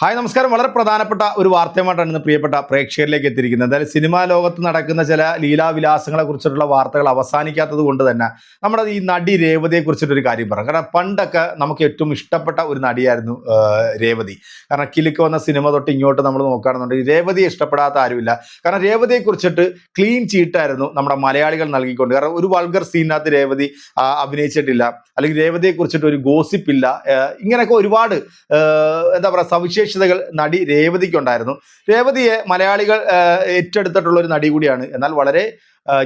Hi നമസ്കാരം. വളരെ പ്രധാനപ്പെട്ട ഒരു വാർത്തയുമായിട്ടാണ് ഇന്ന് പ്രിയപ്പെട്ട പ്രേക്ഷകരിലേക്ക് എത്തിയിരിക്കുന്നത്. എന്തായാലും സിനിമാ ലോകത്ത് നടക്കുന്ന ചില ലീലാവിലാസങ്ങളെ കുറിച്ചിട്ടുള്ള വാർത്തകൾ അവസാനിക്കാത്തത് കൊണ്ട് തന്നെ നമ്മുടെ ഈ നടി രേവതിയെ കുറിച്ചിട്ടൊരു കാര്യം പറയാം. കാരണം പണ്ടൊക്കെ നമുക്ക് ഏറ്റവും ഇഷ്ടപ്പെട്ട ഒരു നടിയായിരുന്നു രേവതി. കാരണം കിലുക്ക് വന്ന സിനിമ തൊട്ട് ഇങ്ങോട്ട് നമ്മൾ നോക്കുകയാണെന്നുണ്ടെങ്കിൽ രേവതിയെ ഇഷ്ടപ്പെടാത്ത ആരുമില്ല. കാരണം രേവതിയെ കുറിച്ചിട്ട് ക്ലീൻ ചീട്ടായിരുന്നു നമ്മുടെ മലയാളികൾ നൽകിക്കൊണ്ട്. കാരണം ഒരു വൾഗർ സീനകത്ത് രേവതി അഭിനയിച്ചിട്ടില്ല. അല്ലെങ്കിൽ രേവതിയെ കുറിച്ചിട്ട് ഒരു ഗോസിപ്പില്ല ഇങ്ങനെയൊക്കെ ഒരുപാട് എന്താ പറയുക സവിശേഷതകൾ നടി രേവതിക്കുണ്ടായിരുന്നു. രേവതിയെ മലയാളികൾ ഏറ്റെടുത്തിട്ടുള്ള ഒരു നടി കൂടിയാണ്. എന്നാൽ വളരെ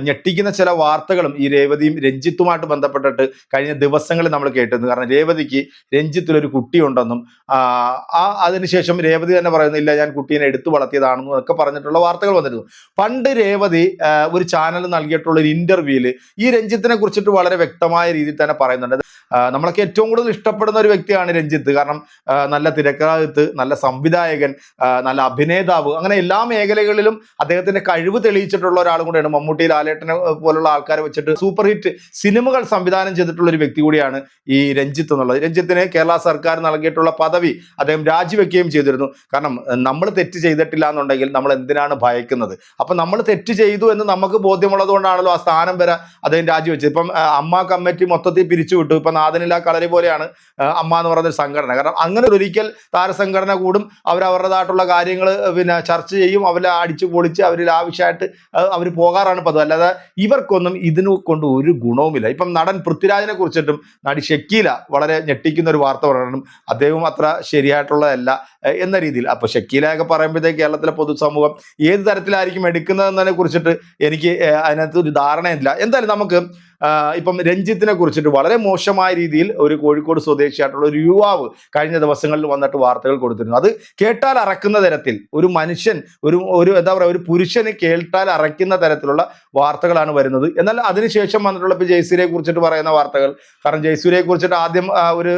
ഞെട്ടിക്കുന്ന ചില വാർത്തകളും ഈ രേവതിയും രഞ്ജിത്തുമായിട്ട് ബന്ധപ്പെട്ടിട്ട് കഴിഞ്ഞ ദിവസങ്ങളിൽ നമ്മൾ കേട്ടിരുന്നു. കാരണം രേവതിക്ക് രഞ്ജിത്തിലൊരു കുട്ടിയുണ്ടെന്നും ആ അതിനുശേഷം രേവതി തന്നെ പറയുന്നില്ല ഞാൻ കുട്ടീനെ എടുത്തു വളർത്തിയതാണെന്നും ഒക്കെ പറഞ്ഞിട്ടുള്ള വാർത്തകൾ വന്നിരുന്നു. പണ്ട് രേവതി ഒരു ചാനൽ നൽകിയിട്ടുള്ള ഒരു ഇന്റർവ്യൂവിൽ ഈ രഞ്ജിത്തിനെ കുറിച്ചിട്ട് വളരെ വ്യക്തമായ രീതിയിൽ തന്നെ പറയുന്നുണ്ട്. നമ്മളൊക്കെ ഏറ്റവും കൂടുതൽ ഇഷ്ടപ്പെടുന്ന ഒരു വ്യക്തിയാണ് രഞ്ജിത്ത്. കാരണം നല്ല തിരക്കഥാകൃത്ത് നല്ല സംവിധായകൻ നല്ല അഭിനേതാവ് അങ്ങനെ എല്ലാ മേഖലകളിലും അദ്ദേഹത്തിന്റെ കഴിവ് തെളിയിച്ചിട്ടുള്ള ഒരാളും കൂടെയാണ് മമ്മൂട്ടി ലാലേട്ടനെ പോലുള്ള ആൾക്കാരെ വെച്ചിട്ട് സൂപ്പർ ഹിറ്റ് സിനിമകൾ സംവിധാനം ചെയ്തിട്ടുള്ള ഒരു വ്യക്തി കൂടിയാണ് ഈ രഞ്ജിത്ത് എന്നുള്ളത്. രഞ്ജിത്തിന് കേരള സർക്കാർ നൽകിയിട്ടുള്ള പദവി അദ്ദേഹം രാജിവെക്കുകയും ചെയ്തിരുന്നു. കാരണം നമ്മൾ തെറ്റ് ചെയ്തിട്ടില്ല എന്നുണ്ടെങ്കിൽ നമ്മൾ എന്തിനാണ് ഭയക്കുന്നത്? അപ്പം നമ്മൾ തെറ്റ് ചെയ്തു എന്ന് നമുക്ക് ബോധ്യമുള്ളത് കൊണ്ടാണല്ലോ ആ സ്ഥാനം വരെ അദ്ദേഹം രാജിവെച്ചത്. ഇപ്പം അമ്മ കമ്മിറ്റി മൊത്തത്തിൽ പിരിച്ചുവിട്ടു. ഇപ്പം നാദനില കളരി പോലെയാണ് അമ്മ എന്ന് പറയുന്ന ഒരു സംഘടന. കാരണം അങ്ങനെ ഒരിക്കൽ താരസംഘടന കൂടും. അവരവരുടേതായിട്ടുള്ള കാര്യങ്ങൾ പിന്നെ ചർച്ച ചെയ്യും. അവരെ അടിച്ചു പൊളിച്ച് അവരിൽ ആവശ്യമായിട്ട് അവർ പോകാറാണ് പതിവ്. അല്ലാതെ ഇവർക്കൊന്നും ഇതിനെ കൊണ്ട് ഒരു ഗുണവുമില്ല. ഇപ്പം നടൻ പൃഥ്വിരാജിനെ കുറിച്ചിട്ടും നടി ഷക്കീല വളരെ ഞെട്ടിക്കുന്ന ഒരു വാർത്ത പറയണം അദ്ദേഹം അത്ര ശരിയായിട്ടുള്ളതല്ല എന്ന രീതിയിൽ. അപ്പൊ ഷക്കീലയൊക്കെ പറയുമ്പോഴത്തേക്ക് കേരളത്തിലെ പൊതുസമൂഹം ഏത് തരത്തിലായിരിക്കും എടുക്കുന്നതെന്നതിനെ കുറിച്ചിട്ട് എനിക്ക് അതിനകത്ത് ഒരു ധാരണയില്ല. എന്തായാലും നമുക്ക് ഇപ്പം രഞ്ജിത്തിനെ കുറിച്ചിട്ട് വളരെ മോശമായ രീതിയിൽ ഒരു കോഴിക്കോട് സ്വദേശിയായിട്ടുള്ള ഒരു യുവാവ് കഴിഞ്ഞ ദിവസങ്ങളിൽ വന്നിട്ട് വാർത്തകൾ കൊടുത്തിരുന്നു. അത് കേട്ടാൽ അറക്കുന്ന തരത്തിൽ ഒരു മനുഷ്യൻ ഒരു ഒരു എന്താ പറയുക ഒരു പുരുഷന് കേട്ടാൽ അറയ്ക്കുന്ന തരത്തിലുള്ള വാർത്തകളാണ് വരുന്നത്. എന്നാൽ അതിനുശേഷം വന്നിട്ടുള്ള ഇപ്പോൾ ജയസൂര്യയെ കുറിച്ചിട്ട് പറയുന്ന വാർത്തകൾ കാരണം ജയസൂര്യയെ കുറിച്ചിട്ട് ആദ്യം ഒരു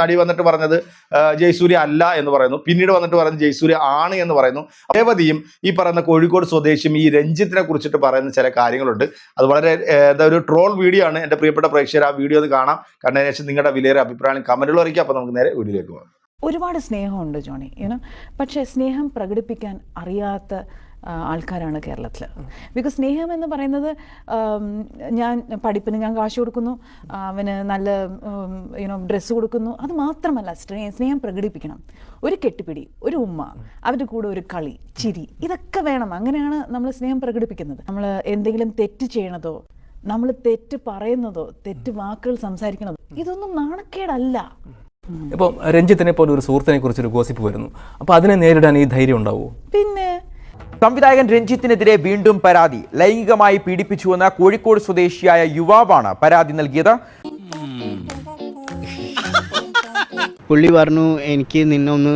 നടി വന്നിട്ട് പറഞ്ഞത് ജയസൂര്യ അല്ല എന്ന് പറയുന്നു. പിന്നീട് വന്നിട്ട് പറയുന്നത് ജയസൂര്യ ആണ് എന്ന് പറയുന്നു. രേവതിയും ഈ പറയുന്ന കോഴിക്കോട് സ്വദേശിയും ഈ രഞ്ജിത്തിനെ കുറിച്ചിട്ട് പറയുന്ന ചില കാര്യങ്ങളുണ്ട്. അത് വളരെ എന്താ ഒരു ട്രോൾ വീഡിയോ ആണ്. എന്റെ പ്രിയപ്പെട്ട പ്രേക്ഷകർ ആ വീഡിയോ ഒന്ന് കാണാം. കണ്ടതിന് ശേഷം നിങ്ങളുടെ വിലയേറെ അഭിപ്രായം കമന്റുകൾ അറിയിക്കുക അപ്പോൾ നമുക്ക് നേരെ വീഡിയോയിലേക്ക് പോകാം. ഒരുപാട് സ്നേഹമുണ്ട് ജോണി. യുനോ പക്ഷേ സ്നേഹം പ്രകടിപ്പിക്കാൻ അറിയാത്ത ആൾക്കാരാണ് കേരളത്തിൽ ബിക്കോസ് സ്നേഹം എന്ന് പറയുന്നത് ഞാൻ പഠിപ്പിന് ഞാൻ കാശ് കൊടുക്കുന്നു അവന് നല്ല യുനോ ഡ്രസ്സ് കൊടുക്കുന്നു. അത് മാത്രമല്ല സ്നേഹം പ്രകടിപ്പിക്കണം. ഒരു കെട്ടിപ്പിടി ഒരു ഉമ്മ അവരുടെ കൂടെ ഒരു കളി ചിരി ഇതൊക്കെ വേണം. അങ്ങനെയാണ് നമ്മൾ സ്നേഹം പ്രകടിപ്പിക്കുന്നത്. നമ്മൾ എന്തെങ്കിലും തെറ്റ് ചെയ്യണതോ നമ്മൾ തെറ്റ് പറയുന്നതോ തെറ്റ് വാക്കുകൾ സംസാരിക്കണതോ ഇതൊന്നും നാണക്കേടല്ല. ഇപ്പം രഞ്ജിത്തിനെ പോലെ ഒരു സുഹൃത്തിനെ കുറിച്ചൊരു ഗോസിപ്പ് വരുന്നു. അപ്പോൾ അതിനെ നേരിടാൻ ഈ ധൈര്യം ഉണ്ടാവുമോ പിന്നെ? സംവിധായകൻ രഞ്ജിത്തിനെതിരെ വീണ്ടും പരാതി. ലൈംഗികമായി പീഡിപ്പിച്ചുവെന്ന കോഴിക്കോട് സ്വദേശിയായ യുവാവാണ് പരാതി നൽകിയത്. പുള്ളി പറഞ്ഞു എനിക്ക് നിന്നൊന്ന്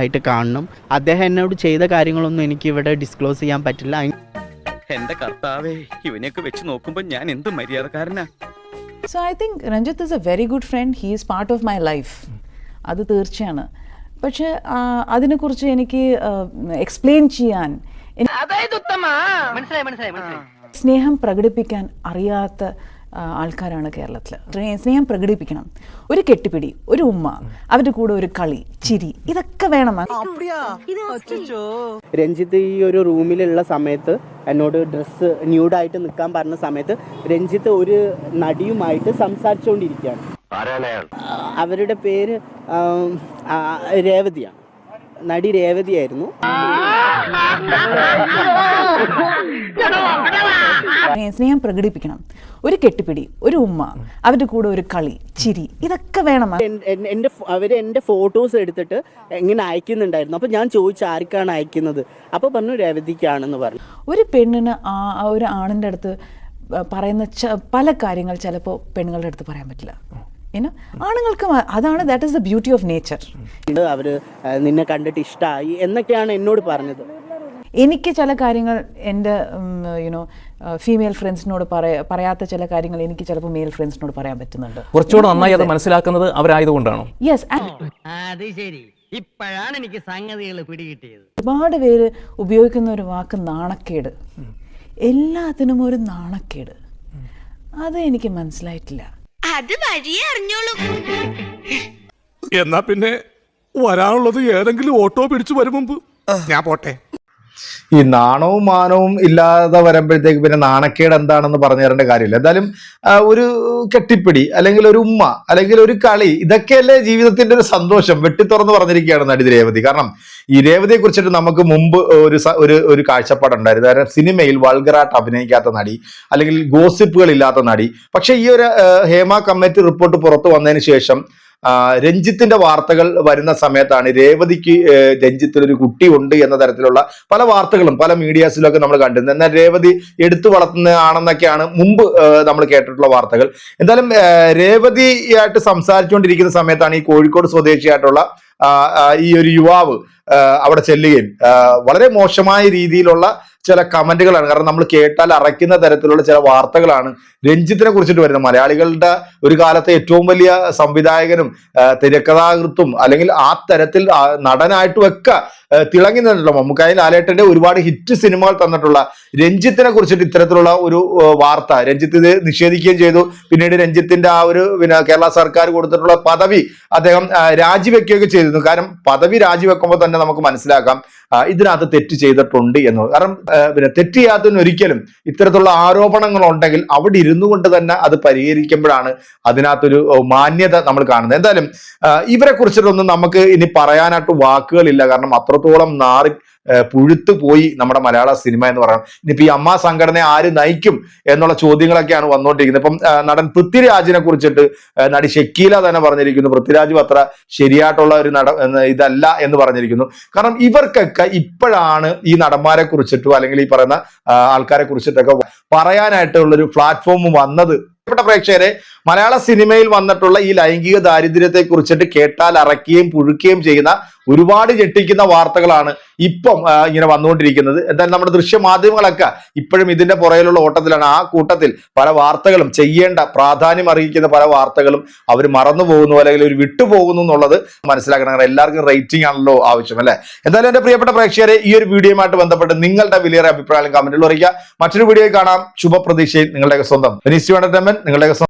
ആയിട്ട് കാണണം. അദ്ദേഹം എന്നോട് ചെയ്ത കാര്യങ്ങളൊന്നും എനിക്ക് ഇവിടെ ഡിസ്ക്ലോസ് ചെയ്യാൻ പറ്റില്ല. എന്റെ കർത്താവേ ഇവനെയൊക്കെ വെച്ച് നോക്കുമ്പോ ഞാൻ എന്ത് മര്യാദക്കാരനാ? So I think Ranjith is a very good friend he is part of my life അത് തീർച്ചയാണ്. പക്ഷെ അതിനെക്കുറിച്ച് എനിക്ക് എക്സ്പ്ലെയിൻ ചെയ്യാൻ സ്നേഹം പ്രകടിപ്പിക്കാൻ അറിയാത്ത ആൾക്കാരാണ് കേരളത്തിൽ സ്നേഹം പ്രകടിപ്പിക്കണം. ഒരു കെട്ടിപ്പിടി ഒരു ഉമ്മ അവരുടെ കൂടെ ഒരു കളി ചിരി ഇതൊക്കെ വേണം. രഞ്ജിത്ത് ഈ ഒരു റൂമിലുള്ള സമയത്ത് എന്നോട് ഡ്രസ്സ് ന്യൂഡായിട്ട് നിൽക്കാൻ പറഞ്ഞ സമയത്ത് രഞ്ജിത്ത് ഒരു നടിയുമായിട്ട് സംസാരിച്ചുകൊണ്ടിരിക്കുകയാണ്. അവരുടെ പേര് രേവതിയാണ്. നടി രേവതിയായിരുന്നു. സ്നേഹം പ്രകടിപ്പിക്കണം. ഒരു കെട്ടിപ്പിടി ഒരു ഉമ്മ അവരുടെ കൂടെ ഒരു കളി ചിരി ഇതൊക്കെ വേണം. എന്റെ ഫോ- അവർ എന്റെ ഫോട്ടോസ് എടുത്തിട്ട് എങ്ങനെ അയക്കുന്നുണ്ടായിരുന്നു. അപ്പോൾ ഞാൻ ചോദിച്ചു ആർക്കാണ് അയക്കുന്നത്? അപ്പോൾ പറഞ്ഞു രവതിക്കാണെന്ന് പറഞ്ഞു. ഒരു പെണ്ണിന് ആ ഒരു ആണിന്റെ അടുത്ത് പറയുന്ന പല കാര്യങ്ങൾ ചിലപ്പോൾ പെണ്ണുങ്ങളുടെ അടുത്ത് പറയാൻ പറ്റില്ല. ഇനോ ആണുങ്ങൾക്ക് അതാണ് that is the beauty of nature അവർ അവർ നിന്നെ കണ്ടിട്ട് ഇഷ്ടമായി എന്നൊക്കെയാണ് എന്നോട് പറഞ്ഞത്. എനിക്ക് ചില കാര്യങ്ങൾ എന്റെ യുനോ ഫീമെയിൽ ഫ്രണ്ട്സിനോട് പറയ പറയാത്ത ചില കാര്യങ്ങൾ എനിക്ക് ചിലപ്പോൾ മെയിൽ ഫ്രണ്ട്സിനോട് പറയാൻ പറ്റുന്നുണ്ട്. കുറച്ചുകൂടെ നന്നായി അത് മനസ്സിലാക്കുന്നത് അവരായതുകൊണ്ടാണോ? യെസ് അത് ശരി. ഇപ്പോഴാണ് എനിക്ക് സംഗതികൾ പിടികിട്ടിയത്. ഒരുപാട് പേര് ഉപയോഗിക്കുന്ന ഒരു വാക്ക് നാണക്കേട്. എല്ലാത്തിനും ഒരു നാണക്കേട്. അത് എനിക്ക് മനസ്സിലായിട്ടില്ല. അത് വഴിയേ അറിഞ്ഞോളൂ. എന്നാ പിന്നെ വരാനുള്ളത് ഏതെങ്കിലും ഓട്ടോ പിടിച്ചു വരും മുമ്പ്. ഞാൻ പോട്ടെ. ഈ നാണവും മാനവും ഇല്ലാതെ വരുമ്പോഴത്തേക്ക് പിന്നെ നാണക്കേട് എന്താണെന്ന് പറഞ്ഞു തരേണ്ട കാര്യമില്ല. എന്തായാലും ഒരു കെട്ടിപ്പിടി അല്ലെങ്കിൽ ഒരു ഉമ്മ അല്ലെങ്കിൽ ഒരു കളി ഇതൊക്കെയല്ലേ ജീവിതത്തിന്റെ ഒരു സന്തോഷം. വെട്ടിത്തുറന്ന് പറഞ്ഞിരിക്കുകയാണ് നടി രേവതി. കാരണം ഈ രേവതിയെ കുറിച്ചിട്ട് നമുക്ക് മുമ്പ് ഒരു ഒരു ഒരു കാഴ്ചപ്പാടുണ്ടായിരുന്നു. കാരണം സിനിമയിൽ വൾഗറായിട്ട് അഭിനയിക്കാത്ത നടി അല്ലെങ്കിൽ ഗോസിപ്പുകൾ ഇല്ലാത്ത നടി. പക്ഷേ ഈ ഒരു ഹേമ കമ്മിറ്റി റിപ്പോർട്ട് പുറത്തു വന്നതിന് ശേഷം രഞ്ജിത്തിന്റെ വാർത്തകൾ വരുന്ന സമയത്താണ് രേവതിക്ക് രഞ്ജിത്തിൽ ഒരു കുട്ടി ഉണ്ട് എന്ന തരത്തിലുള്ള പല വാർത്തകളും പല മീഡിയാസിലൊക്കെ നമ്മൾ കണ്ടിരുന്നത് എന്നാൽ രേവതി എടുത്തു വളർത്തുന്നതാണെന്നൊക്കെയാണ് മുമ്പ് നമ്മൾ കേട്ടിട്ടുള്ള വാർത്തകൾ. എന്തായാലും രേവതിയായിട്ട് സംസാരിച്ചുകൊണ്ടിരിക്കുന്ന സമയത്താണ് ഈ കോഴിക്കോട് സ്വദേശിയായിട്ടുള്ള ഈ ഒരു യുവാവ് അവിടെ ചെല്ലുകയും വളരെ മോശമായ രീതിയിലുള്ള ചില കമന്റുകളാണ്. കാരണം നമ്മൾ കേട്ടാൽ അറയ്ക്കുന്ന തരത്തിലുള്ള ചില വാർത്തകളാണ് രഞ്ജിത്തിനെ കുറിച്ചിട്ട് വരുന്നത്. മലയാളികളുടെ ഒരു കാലത്തെ ഏറ്റവും വലിയ സംവിധായകനും തിരക്കഥാകൃത്തും അല്ലെങ്കിൽ ആ തരത്തിൽ നടനായിട്ടും ഒക്കെ തിളങ്ങി നിന്നിട്ടുള്ള മമ്മൂക്കായി ലാലേട്ടന്റെ ഒരുപാട് ഹിറ്റ് സിനിമകൾ തന്നിട്ടുള്ള രഞ്ജിത്തിനെ കുറിച്ചിട്ട് ഇത്തരത്തിലുള്ള ഒരു വാർത്ത. രഞ്ജിത്ത് ഇത് നിഷേധിക്കുകയും ചെയ്തു. പിന്നീട് രഞ്ജിത്തിന്റെ ആ ഒരു പിന്നെ കേരള സർക്കാർ കൊടുത്തിട്ടുള്ള പദവി അദ്ദേഹം രാജിവെക്കുകയൊക്കെ രാജിവെക്കുകയൊക്കെ ചെയ്തിരുന്നു. കാരണം പദവി രാജിവെക്കുമ്പോൾ തന്നെ നമുക്ക് മനസ്സിലാക്കാം ഇതിനകത്ത് തെറ്റ് ചെയ്തിട്ടുണ്ട് എന്നുള്ളത് കാരണം പിന്നെ തെറ്റ് ചെയ്യാത്തതിന് ഒരിക്കലും ഇത്തരത്തിലുള്ള ആരോപണങ്ങൾ ഉണ്ടെങ്കിൽ അവിടെ ഇരുന്നു കൊണ്ട് തന്നെ അത് പരിഹരിക്കുമ്പോഴാണ് അതിനകത്തൊരു മാന്യത നമ്മൾ കാണുന്നത്. എന്തായാലും ഇവരെ കുറിച്ചിട്ടൊന്നും നമുക്ക് ഇനി പറയാനായിട്ട് വാക്കുകളില്ല. കാരണം അത്രത്തോളം നാറി പുഴുത്തു പോയി നമ്മുടെ മലയാള സിനിമ എന്ന് പറയണം ഇനിയിപ്പോ ഈ അമ്മ സംഘടനയെ ആര് നയിക്കും എന്നുള്ള ചോദ്യങ്ങളൊക്കെയാണ് വന്നുകൊണ്ടിരിക്കുന്നത്. ഇപ്പം നടൻ പൃഥ്വിരാജിനെ കുറിച്ചിട്ട് നടി ഷക്കീല തന്നെ പറഞ്ഞിരിക്കുന്നു. പൃഥ്വിരാജ് അത്ര ശരിയായിട്ടുള്ള ഒരു നട ഇതല്ല എന്ന് പറഞ്ഞിരിക്കുന്നു. കാരണം ഇവർക്കൊക്കെ ഇപ്പോഴാണ് ഈ നടന്മാരെ കുറിച്ചിട്ടോ അല്ലെങ്കിൽ ഈ പറയുന്ന ആൾക്കാരെ കുറിച്ചിട്ടൊക്കെ പറയാനായിട്ടുള്ള ഒരു പ്ലാറ്റ്ഫോം വന്നത് പ്രേക്ഷകരെ മലയാള സിനിമയിൽ വന്നിട്ടുള്ള ഈ ലൈംഗിക ദാരിദ്ര്യത്തെ കുറിച്ചിട്ട് കേട്ടാൽ അറക്കുകയും പുഴുക്കുകയും ചെയ്യുന്ന ഒരുപാട് ഞെട്ടിക്കുന്ന വാർത്തകളാണ് ഇപ്പം ഇങ്ങനെ വന്നുകൊണ്ടിരിക്കുന്നത്. എന്തായാലും നമ്മുടെ ദൃശ്യമാധ്യമങ്ങളൊക്കെ ഇപ്പോഴും ഇതിന്റെ പുറകിലുള്ള ഓട്ടത്തിലാണ്. ആ കൂട്ടത്തിൽ പല വാർത്തകളും ചെയ്യേണ്ട പ്രാധാന്യം അറിയിക്കുന്ന പല വാർത്തകളും അവർ മറന്നു പോകുന്നു അല്ലെങ്കിൽ ഒരു വിട്ടുപോകുന്നു എന്നുള്ളത് മനസ്സിലാക്കണം. എല്ലാവർക്കും റേറ്റിംഗ് ആണല്ലോ ആവശ്യം അല്ലെ? എന്തായാലും എന്റെ പ്രിയപ്പെട്ട പ്രേക്ഷകരെ ഈ ഒരു വീഡിയോയുമായിട്ട് ബന്ധപ്പെട്ട് നിങ്ങളുടെ വലിയ അഭിപ്രായം കമന്റിൽ അറിയിക്കുക. മറ്റൊരു വീഡിയോ കാണാം. ശുഭപ്രതീക്ഷയിൽ നിങ്ങളുടെയൊക്കെ സ്വന്തം. നിങ്ങളുടെ സ്വന്തം